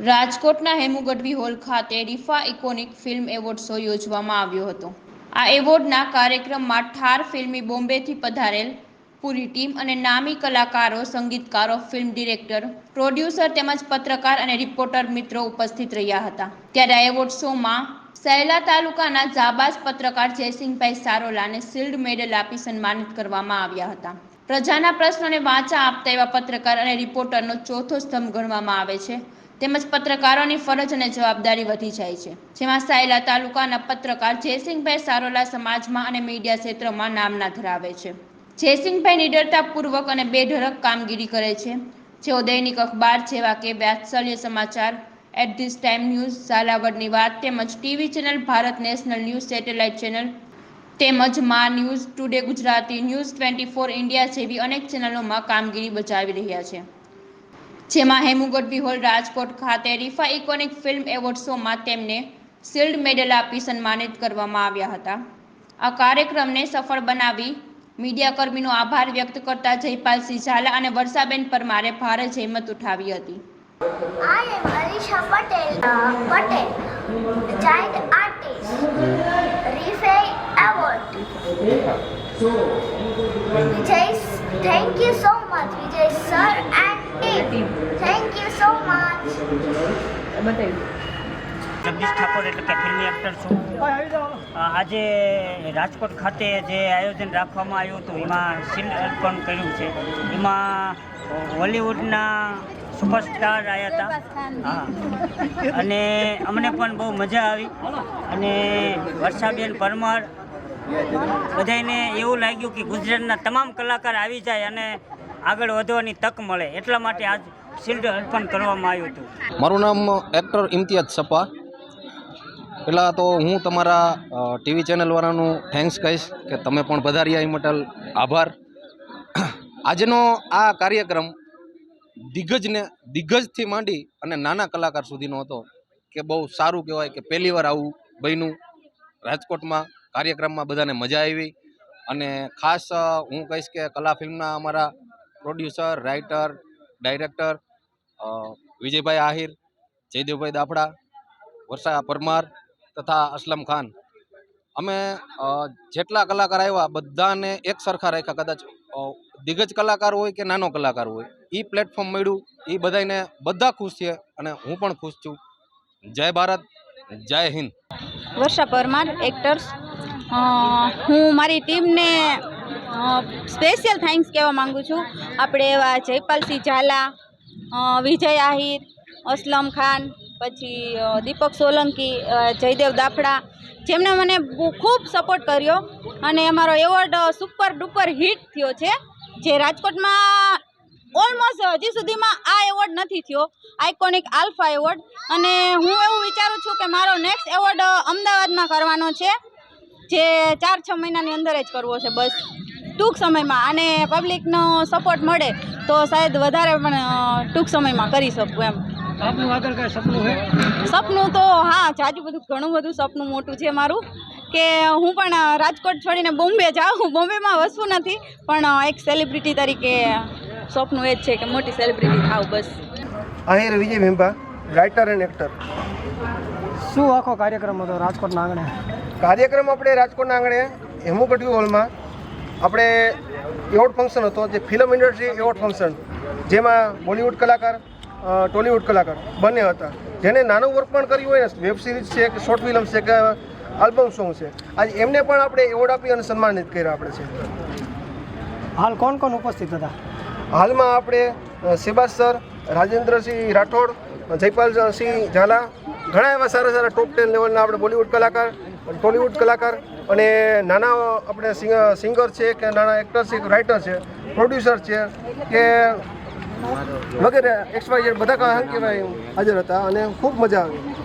રાજકોટના હેમુ ગઢવી હોલ ખાતે રીફા ઇકોનિક ફિલ્મ એવોર્ડ શો યોજવામાં આવ્યો હતો. આ એવોર્ડના કાર્યક્રમમાં ઠાર ફિલ્મી બોમ્બેથી પધારેલ પૂરી ટીમ અને નામી કલાકારો, સંગીતકારો, ફિલ્મ ડિરેક્ટર, પ્રોડ્યુસર તેમજ પત્રકાર અને રિપોર્ટર મિત્રો ઉપસ્થિત રહ્યા હતા. ત્યારે આ એવોર્ડ શોમાં સહેલા તાલુકાના જાબાઝ પત્રકાર જયસિંહભાઈ સારોલાને શિલ્ડ મેડલ આપી સન્માનિત કરવામાં આવ્યા હતા. પ્રજાના પ્રશ્નોને વાંચા આપતા એવા પત્રકાર અને રિપોર્ટરનો ચોથો સ્તંભ ગણવામાં આવે છે. તેમજ પત્રકારોની ફરજ અને જવાબદારી વધી જાય છે. જેમાં સાયલા તાલુકાના પત્રકાર જયસિંહભાઈ સારોલા સમાજમાં અને મીડિયા ક્ષેત્રમાં નામના ધરાવે છે. જયસિંહભાઈ નિડરતાપૂર્વક અને બેઢરક કામગીરી કરે છે. જેઓ દૈનિક અખબાર જેવા કે Vatsalya Samachar, at this time news, ઝાલાવડની વાત તેમજ TV channel Bharat national news, satellite channel તેમજ Maa news today Gujarati news twenty four India જેવી અનેક ચેનલોમાં કામગીરી બજાવી રહ્યા છે. જેમાં હેમુ ગઢવી હોલ રાજકોટ ખાતે રીફા ઇકોનિક ફિલ્મ એવોર્ડ શોમાં તેમને શિલ્ડ મેડલ આપી સન્માનિત કરવામાં આવ્યા હતા આ કાર્યક્રમને સફળ બનાવી મીડિયાકર્મીનો આભાર વ્યક્ત કરતા જયપાલસિંહ ઝાલા અને વર્ષાબેન પરમારે ભારે જહેમત ઉઠાવી હતી I am Alisha Patel. Uh, Patel, child artist. Refai Award. Vijay, thank you so Jagdish Thakor એટલે કે ફિલ્મી એક્ટર છું. આજે રાજકોટ ખાતે જે આયોજન રાખવામાં આવ્યું હતું એમાં શિલ્ડ અર્પણ કર્યું છે. એમાં હોલિવૂડના સુપરસ્ટાર આવ્યા હતા. હા. અને અમને પણ બહુ મજા આવી. અને વર્ષાબેન પરમાર બધાને એવું લાગ્યું કે ગુજરાતના તમામ કલાકાર આવી જાય અને આગળ વધવાની તક મળે એટલા માટે આજ શિલ્ડ અર્પણ કરવામાં આવ્યું હતું. મારું નામ એક્ટર ઇમ્તિયાજ સપા. પહેલાં તો હું તમારા ટીવી ચેનલવાળાનું થેન્ક્સ કહીશ કે તમે પણ પધાર્યા એ મટલ આભાર. આજનો આ કાર્યક્રમ દિગ્ગજને દિગ્ગજથી માંડી અને નાના કલાકાર સુધીનો હતો કે બહુ સારું કહેવાય કે પહેલી વાર આવું બન્યું. રાજકોટમાં કાર્યક્રમમાં બધાને મજા આવી અને ખાસ હું કહીશ કે કલા ફિલ્મના અમારા producer, writer, director Vijaybhai Ahir, Jaydevbhai Dafda, Varsha Parmar તથા અસલમ ખાન. અમે જેટલા કલાકાર આવ્યા, બધાને એક સરખા રાખ્યા. કદાચ દિગ્ગજ કલાકાર હોય કે નાનો કલાકાર હોય. એ પ્લેટફોર્મ મળ્યું એ બધાને બધા ખુશ છે અને હું પણ ખુશ છું. જય ભારત, જય હિન્દ. વર્ષા પરમાર એક્ટર્સ હું, મારી ટીમને સ્પેશિયલ થેન્ક્સ કહેવા માંગુ છું. આપણે એવા જયપાલસિંહ ઝાલા વિજય આહિર, અસલમ ખાન, પછી દીપક સોલંકી જયદેવ દાફડા, જેમણે મને ખૂબ સપોર્ટ કર્યો. અને અમારો એવોર્ડ સુપર ડુપર હિટ થયો છે, જે રાજકોટમાં ઓલમોસ્ટ હજી સુધીમાં આ એવોર્ડ નથી થયો. આઇકોનિક આલ્ફા એવોર્ડ અને હું એવું વિચારું છું કે મારો નેક્સ્ટ એવોર્ડ અમદાવાદમાં કરવાનો છે. જે ચાર છ મહિનાની અંદર જ કરવો છે, બસ. ટૂંક સમયમાં અને પબ્લિકનો સપોર્ટ મળે તો શાયદ વધારે પણ ટૂંક સમયમાં કરી શકું એમ. આપનું આગળ કાંઈ સપનું છે સપનું તો હા જાજુ બધું ઘણું બધું સપનું મોટું છે મારું. કે હું પણ રાજકોટ છોડીને બોમ્બે જાઉં. બોમ્બેમાં વસવું નથી પણ એક સેલિબ્રિટી તરીકે સપનું એ જ છે કે મોટી સેલિબ્રિટી થાવ બસ. Ahir Vijay Bhimba writer and actor શું આખો કાર્યક્રમ હતો રાજકોટના આંગણે? કાર્યક્રમ આપણે રાજકોટના આંગણે હેમુ ગઢવી હોલમાં આપણે એવોર્ડ ફંક્શન હતો જે ફિલ્મ ઇન્ડસ્ટ્રી એવોર્ડ ફંક્શન જેમાં બોલિવૂડ કલાકાર ટોલિવૂડ કલાકાર બંને હતા. જેને નાનું વર્ક પણ કર્યું હોય ને વેબ સિરીઝ છે કે શોર્ટ ફિલ્મ છે કે આલ્બમ સોંગ છે આજે એમને પણ આપણે એવોર્ડ આપી અને સન્માનિત કર્યા આપણે છે. હાલ કોણ કોણ ઉપસ્થિત હતા? હાલમાં આપણે સેબાસ સર રાજેન્દ્રસિંહ રાઠોડ જયપાલસિંહ ઝાલા ઘણા એવા સારા સારા ટોપ ટેન લેવલના આપણે બોલિવૂડ કલાકાર ટોલિવૂડ કલાકાર અને નાના આપણે સિંગર છે કે નાના એક્ટર છે રાઇટર છે પ્રોડ્યુસર છે, કે વગેરે એક્સ વાય બધા કહેવાય હાજર હતા અને ખૂબ મજા આવી.